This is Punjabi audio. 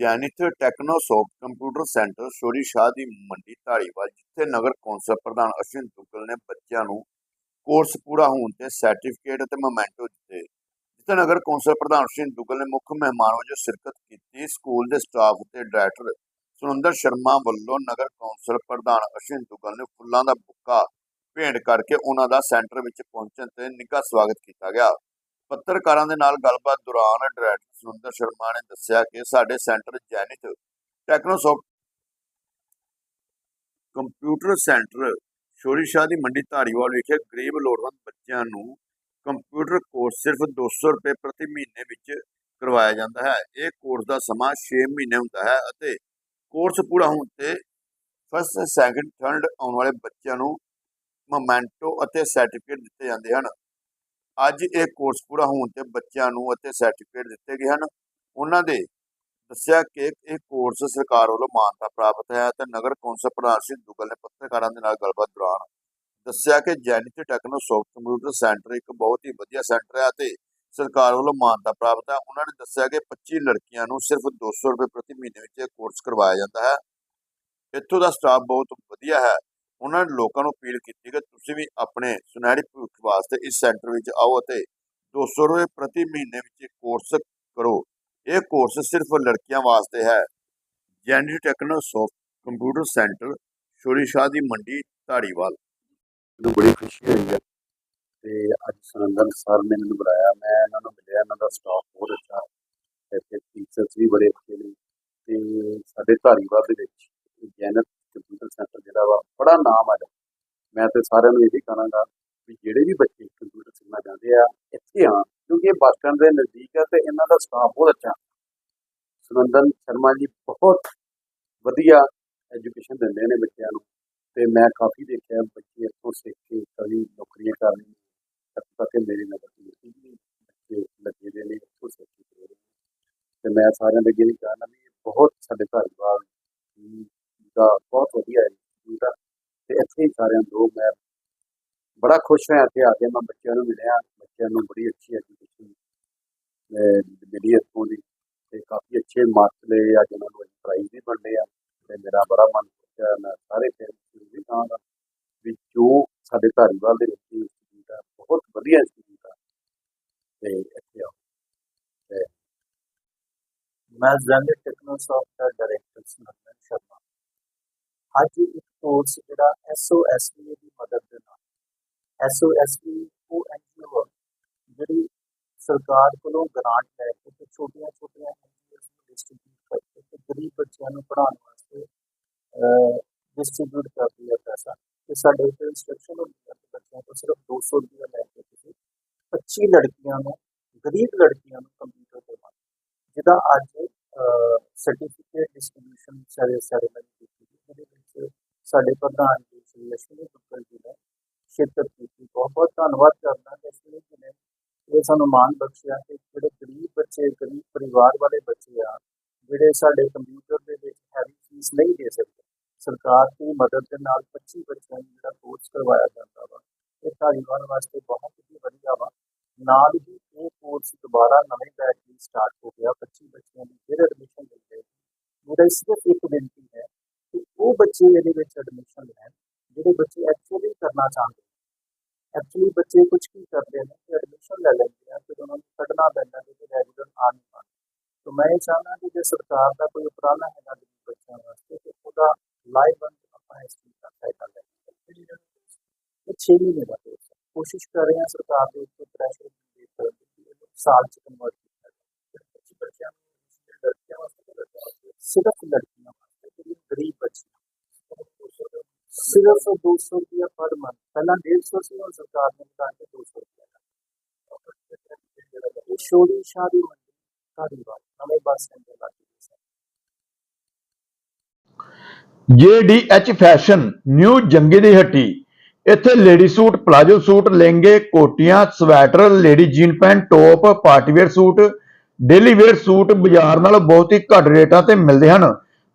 Zenith Technosoft computer centre Shori Shah ਦੀ ਮੰਡੀ ਢਾਲੀਵਾਲ ਜਿੱਥੇ ਨਗਰ ਕੌਂਸਲ ਪ੍ਰਧਾਨ ਅਸ਼ਵਿਨ ਦੁੱਗਲ ਨੇ ਬੱਚਿਆਂ ਨੂੰ ਕੋਰਸ ਪੂਰਾ ਹੋਣ ਤੇ ਸਰਟੀਫਿਕੇਟ ਅਤੇ ਮੋਮੈਂਟੋ ਦਿੱਤੇ। ਜਿੱਥੇ ਨਗਰ ਕੌਂਸਲ ਪ੍ਰਧਾਨ ਅਸ਼ਵਿਨ ਦੁੱਗਲ ਨੇ ਮੁੱਖ ਮਹਿਮਾਨ ਵਜੋਂ ਸ਼ਿਰਕਤ ਕੀਤੀ। ਸਕੂਲ ਦੇ ਸਟਾਫ ਤੇ ਡਾਇਰੈਕਟਰ ਸੁਰਿੰਦਰ ਸ਼ਰਮਾ ਵੱਲੋਂ ਨਗਰ ਕੌਂਸਲ ਪ੍ਰਧਾਨ ਅਸ਼ਵਿਨ ਦੁੱਗਲ ਨੇ ਫੁੱਲਾਂ ਦਾ ਬੁੱਕਾ ਭੇਂਟ ਕਰਕੇ ਉਹਨਾਂ ਦਾ ਸੈਂਟਰ ਵਿੱਚ ਪਹੁੰਚਣ ਤੇ ਨਿੱਘਾ ਸਵਾਗਤ ਕੀਤਾ ਗਿਆ। ਪੱਤਰਕਾਰਾਂ ਦੇ ਨਾਲ ਗੱਲਬਾਤ ਦੌਰਾਨ ਡਾਇਰੈਕਟਰ ਸੁਰਿੰਦਰ ਸ਼ਰਮਾ ਨੇ ਦੱਸਿਆ ਕਿ ਸਾਡੇ centre Zenith Technosoft computer centre Shori Shah ਦੀ ਮੰਡੀ ਧਾਰੀਵਾਲ ਵਿਖੇ ਗਰੀਬ ਲੋੜਵੰਦ ਬੱਚਿਆਂ ਨੂੰ ਕੰਪਿਊਟਰ ਕੋਰਸ ਸਿਰਫ 200 ਰੁਪਏ ਪ੍ਰਤੀ ਮਹੀਨੇ ਵਿੱਚ ਕਰਵਾਇਆ ਜਾਂਦਾ ਹੈ। ਇਹ ਕੋਰਸ ਦਾ ਸਮਾਂ 6 ਮਹੀਨੇ ਹੁੰਦਾ ਹੈ ਅਤੇ ਕੋਰਸ ਪੂਰਾ ਹੋਣ ਤੇ ਫਸਟ ਸੈਕੰਡ ਥਰਡ ਆਉਣ ਵਾਲੇ ਬੱਚਿਆਂ ਨੂੰ ਮੋਮੈਂਟੋ ਅਤੇ ਸਰਟੀਫਿਕੇਟ ਦਿੱਤੇ ਜਾਂਦੇ ਹਨ। ਅੱਜ ਇਹ ਕੋਰਸ ਪੂਰਾ ਹੋਣ ਤੇ ਬੱਚਿਆਂ ਨੂੰ ਅਤੇ ਸਰਟੀਫਿਕੇਟ ਦਿੱਤੇ ਗਏ ਹਨ। ਉਹਨਾਂ ਦੇ ਦੱਸਿਆ ਕਿ ਇਹ ਕੋਰਸ ਸਰਕਾਰ ਵੱਲੋਂ ਮਾਨਤਾ ਪ੍ਰਾਪਤ ਹੈ ਤੇ ਨਗਰ ਕੌਂਸਲ ਪ੍ਰਧਾਨ ਸ਼੍ਰੀ ਦੁੱਗਲ ਨੇ ਪੱਤਰਕਾਰਾਂ ਦੇ ਨਾਲ ਗੱਲਬਾਤ ਦੌਰਾਨ ਦੱਸਿਆ ਕਿ Zenith Technosoft computer centre ਇੱਕ ਬਹੁਤ ਹੀ ਵਧੀਆ ਸੈਂਟਰ ਹੈ ਅਤੇ ਸਰਕਾਰ ਵੱਲੋਂ ਮਾਨਤਾ ਪ੍ਰਾਪਤ ਹੈ। ਉਹਨਾਂ ਨੇ ਦੱਸਿਆ ਕਿ 25 ਲੜਕੀਆਂ ਨੂੰ ਸਿਰਫ 200 ਰੁਪਏ ਪ੍ਰਤੀ ਮਹੀਨੇ ਵਿੱਚ ਇਹ ਕੋਰਸ ਕਰਵਾਇਆ ਜਾਂਦਾ ਹੈ। ਇੱਥੋਂ ਦਾ ਸਟਾਫ ਬਹੁਤ ਵਧੀਆ ਹੈ। ਉਹਨਾਂ ਨੇ ਲੋਕਾਂ ਨੂੰ ਅਪੀਲ ਕੀਤੀ ਕਿ ਤੁਸੀਂ ਵੀ ਆਪਣੇ ਸੁਨਹਿਰੀ ਭਵਿੱਖ ਵਾਸਤੇ ਇਸ ਸੈਂਟਰ ਵਿੱਚ ਆਓ ਅਤੇ 200 ਰੁਪਏ ਪ੍ਰਤੀ ਮਹੀਨੇ ਵਿੱਚ ਕੋਰਸ ਕਰੋ। ਇਹ ਕੋਰਸ ਸਿਰਫ ਲੜਕੀਆਂ ਵਾਸਤੇ ਹੈ। Zenith Technosoft computer centre Shori Shah ਦੀ ਮੰਡੀ ਢਾੜੀਵਾਲ ਮੈਨੂੰ ਬੜੀ ਖੁਸ਼ੀ ਹੋਈ ਹੈ ਤੇ ਅੱਜ ਸੁਨੰਦਨ ਸਰ ਨੇ ਮੈਨੂੰ ਬੁਲਾਇਆ। ਮੈਂ ਇਹਨਾਂ ਨੂੰ ਮਿਲਿਆ, ਇਹਨਾਂ ਦਾ ਸਟਾਫ ਬਹੁਤ ਅੱਛਾ ਹੈ ਤੇ ਟੀਚਰਸ ਵੀ ਬੜੇ ਅੱਛੇ ਨੇ ਤੇ ਸਾਡੇ ਧਾਰੀਵਾਲ ਦੇ ਵਿੱਚ ਜੈਨਤ ਜਿਹੜਾ ਵਾ, ਬੜਾ ਨਾਮ ਆ ਜਾ ਮੈਂ ਤੇ ਸਾਰਿਆਂ ਨੂੰ ਇਹ ਵੀ ਕਹਾਂਗਾ ਵੀ ਜਿਹੜੇ ਵੀ ਬੱਚੇ ਕੰਪਿਊਟਰ ਸਿੱਖਣਾ ਚਾਹੁੰਦੇ ਆ, ਇੱਥੇ ਆਉਣ, ਕਿਉਂਕਿ ਇਹ ਬੱਸ ਸਟੈਂਡ ਦੇ ਨਜ਼ਦੀਕ ਆ ਤੇ ਇਹਨਾਂ ਦਾ ਸਟਾਫ ਬਹੁਤ ਅੱਛਾ। ਸੁਨੰਦਨ ਸ਼ਰਮਾ ਜੀ ਬਹੁਤ ਵਧੀਆ ਐਜੂਕੇਸ਼ਨ ਦਿੰਦੇ ਨੇ ਬੱਚਿਆਂ ਨੂੰ ਤੇ ਮੈਂ ਕਾਫੀ ਦੇਖਿਆ ਬੱਚੇ ਇੱਥੋਂ ਸਿੱਖ ਕੇ ਕਈ ਨੌਕਰੀਆਂ ਕਰ ਰਹੇ ਨੇ। ਇੱਥੋਂ ਤੱਕ ਕਿ ਮੇਰੇ ਨਗਰ ਬੱਚੇ ਲੱਗੇ ਦੇ ਨੇ, ਇੱਥੋਂ ਸਿੱਖ ਕੇ ਤੇ ਮੈਂ ਸਾਰਿਆਂ ਦੇ ਅੱਗੇ ਵੀ ਕਹਿਣਾ ਵੀ ਬਹੁਤ ਸਾਡੇ ਧਾਰੀਵਾਲ ਦਾ ਬਹੁਤ ਵਧੀਆ ਹੈ ਤੇ ਇੱਥੇ ਸਾਰਿਆਂ ਤੋਂ ਮੈਂ ਬੜਾ ਖੁਸ਼ ਹੋਇਆ ਇੱਥੇ ਆ ਕੇ ਮੈਂ ਬੱਚਿਆਂ ਨੂੰ ਮਿਲਿਆ, ਬੱਚਿਆਂ ਨੂੰ ਬੜੀ ਅੱਛੀ ਐਜੂਕੇਸ਼ਨ ਮਿਲੀ ਇੱਥੋਂ ਦੀ ਤੇ ਕਾਫੀ ਅੱਛੇ ਮਾਰਕਸ ਲਏ ਅੱਜ ਉਹਨਾਂ ਨੂੰ ਪ੍ਰਾਈਜ਼ ਵੀ ਬਣਦੇ ਆ ਤੇ ਮੇਰਾ ਬੜਾ ਮਨ ਖੁਸ਼ ਮੈਂ ਸਾਰੇ ਪੇਰੈਂਟਸ ਨੂੰ ਵੀ ਕਹਾਂਗਾ ਵੀ ਜੋ ਸਾਡੇ ਧਾਰੀਵਾਲ ਦੇ ਵਿੱਚ ਇੰਸਟੀਚਿਊਟ ਹੈ ਬਹੁਤ ਵਧੀਆ ਇੰਸਟੀਚਿਊਟ ਆ ਤੇ ਇੱਥੇ ਆਓ। ਤੇ ਮੈਂ ਜ਼ੈਨਿਟ ਟੈਕਨੋਸੌਫਟ ਦਾ ਡਾਇਰੈਕਟਰ ਸੁਨੰਦਨ ਸ਼ਰਮਾ। ਅੱਜ ਇੱਕ ਕੋਰਸ ਜਿਹੜਾ ਐਸਓਐਸਪੀ ਦੀ ਮਦਦ ਦੇ ਨਾਲ। ਐਸਓਐਸਪੀ ਉਹ ਐਨਜੀਓ ਜਿਹੜੀ ਸਰਕਾਰ ਕੋਲੋਂ ਗ੍ਰਾਂਟ ਲੈ ਕੇ ਤੇ ਛੋਟੀਆਂ ਛੋਟੀਆਂ ਐਨਜੀਓਜ਼ ਨੂੰ ਡਿਸਟ੍ਰੀਬਿਊਟ ਕਰਕੇ ਤੇ ਗਰੀਬ ਬੱਚਿਆਂ ਨੂੰ ਪੜ੍ਹਾਉਣ ਵਾਸਤੇ ਡਿਸਟ੍ਰੀਬਿਊਟ ਕਰਦੀ ਹੈ ਪੈਸਾ। ਤੇ ਸਾਡੇ ਉੱਤੇ ਇੰਸਟਰਕਸ਼ਨ ਹੁੰਦੀ ਹੈ ਕਿ ਬੱਚਿਆਂ ਤੋਂ ਸਿਰਫ 200 ਰੁਪਏ ਲੈ ਕੇ ਤੁਸੀਂ 25 ਲੜਕੀਆਂ ਨੂੰ, ਗਰੀਬ ਲੜਕੀਆਂ ਨੂੰ ਕੰਪਿਊਟਰ ਦੇਵਾਂ ਜਿਹਦਾ ਅੱਜ ਸਰਟੀਫਿਕੇਟ ਡਿਸਟ੍ਰੀਬਿਊਸ਼ਨ ਸਾਰੇ ਸੈਰੇਮਨੀ ਕੀਤੀ ਗਈ, ਜਿਹਦੇ ਵਿੱਚ ਸਾਡੇ ਪ੍ਰਧਾਨ ਜੀ, ਸ਼੍ਰੀ ਅਸ਼ਵਨੀ ਦੁੱਗਲ ਜੀ ਨੇ ਸ਼ਿਰਕਤ ਕੀਤੀ। ਬਹੁਤ ਬਹੁਤ ਧੰਨਵਾਦ ਕਰਦਾ ਅਸ਼ਵਨੀ ਜੀ ਨੇ ਇਹ ਸਾਨੂੰ ਮਾਣ ਬਖਸ਼ਿਆ ਕਿ ਜਿਹੜੇ ਗਰੀਬ ਬੱਚੇ, ਗਰੀਬ ਪਰਿਵਾਰ ਵਾਲੇ ਬੱਚੇ ਆ, ਜਿਹੜੇ ਸਾਡੇ ਕੰਪਿਊਟਰ ਦੇ ਵਿੱਚ ਹੈਵੀ ਫੀਸ ਨਹੀਂ ਦੇ ਸਕਦੇ, ਸਰਕਾਰ ਦੀ ਮਦਦ ਦੇ ਨਾਲ 25 ਬੱਚਿਆਂ ਨੂੰ ਜਿਹੜਾ ਕੋਰਸ ਕਰਵਾਇਆ ਜਾਂਦਾ ਵਾ, ਇਹ ਧਾਰੀਵਾਲ ਵਾਸਤੇ ਬਹੁਤ ਹੀ ਵਧੀਆ ਵਾ। ਨਾਲ ਹੀ ਇਹ ਕੋਰਸ ਦੁਬਾਰਾ ਨਵੇਂ ਬੈਚ ਦੀ ਸਟਾਰਟ ਹੋ ਗਿਆ 25 ਬੱਚਿਆਂ ਦੀ ਫਿਰ ਐਡਮਿਸ਼ਨ ਮਿਲ ਜਾਏਗੀ ਮੇਰਾ ਸਿਰਫ ਇੱਕ ਬੇਨਤੀ ਉਹ ਬੱਚੇ ਇਹਦੇ ਵਿੱਚ ਐਡਮਿਸ਼ਨ ਲੈਣ, ਜਿਹੜੇ ਬੱਚੇ ਐਕਚੁਅਲੀ ਕਰਨਾ ਚਾਹੁੰਦੇ ਐਕਚੁਅਲੀ ਬੱਚੇ ਕੁਝ ਕੀ ਕਰਦੇ ਨੇ ਕਿ ਐਡਮਿਸ਼ਨ ਲੈ ਲੈਂਦੇ ਆ, ਫਿਰ ਉਹਨਾਂ ਨੂੰ ਕੱਢਣਾ ਪੈਂਦਾ ਕਿ ਰੈਗੂਲਰ ਆ ਨਹੀਂ ਪਾਉਂਦੇ। ਤਾਂ ਮੈਂ ਇਹ ਚਾਹੁੰਦਾ ਕਿ ਜੇ ਸਰਕਾਰ ਦਾ ਕੋਈ ਉਪਰਾਲਾ ਹੈਗਾ ਬੱਚਿਆਂ ਵਾਸਤੇ, ਤੇ ਉਹਦਾ ਲਾਈਵ ਆਪਾਂ ਇਸ ਚੀਜ਼ ਦਾ ਫਾਇਦਾ ਲੈ ਇਹ 6 ਮਹੀਨੇ ਦਾ ਕੋਰਸ ਕੋਸ਼ਿਸ਼ ਕਰ ਰਹੇ ਹਾਂ ਸਰਕਾਰ ਦੇ ਉੱਤੇ ਪ੍ਰੈਸ਼ਰ ਕ੍ਰੀਏਟ ਕਰਨ ਦੀ ਇਹਨੂੰ ਸਾਲ ਚ ਕਨਵਰਟ ਕੀਤਾ ਜਾਵੇ। ਬੱਚਿਆਂ ਨੂੰ ਸਿਰਫ ਲੜਕੀਆਂ ਵਾਸਤੇ ਜਿਹੜੀ ਗਰੀਬ ਬੱਚੀਆਂ ਸਿਰਫ 200 ਰੁਪਇਆ ਪਰ ਮੰਥ ਪਹਿਲਾਂ 150 ਸੀ ਹੁਣ ਸਰਕਾਰ ਨੇ ਵਧਾ ਕੇ 200 ਰੁਪਇਆ ਇਹ ਸ਼ੋਰੀ ਸ਼ਾਦੀ ਮੰਡੀ ਧਾਰੀਵਾਲ, ਨਵੇਂ ਬੱਸ ਸਟੈਂਡ ਦੇ ਲਾਗੇ JDH ਫੈਸ਼ਨ, ਨਿਊ ਜੰਗੀ ਦੀ ਹੱਟੀ। ਇੱਥੇ ਲੇਡੀ ਸੂਟ, ਪਲਾਜੋ ਸੂਟ, ਲਹਿੰਗੇ, ਕੋਟੀਆਂ, sweater, lady jean pant, top partywear suit, daily wear suit ਬਾਜ਼ਾਰ ਨਾਲੋਂ ਬਹੁਤ ਹੀ ਘੱਟ ਰੇਟਾਂ ਤੇ ਮਿਲਦੇ ਹਨ।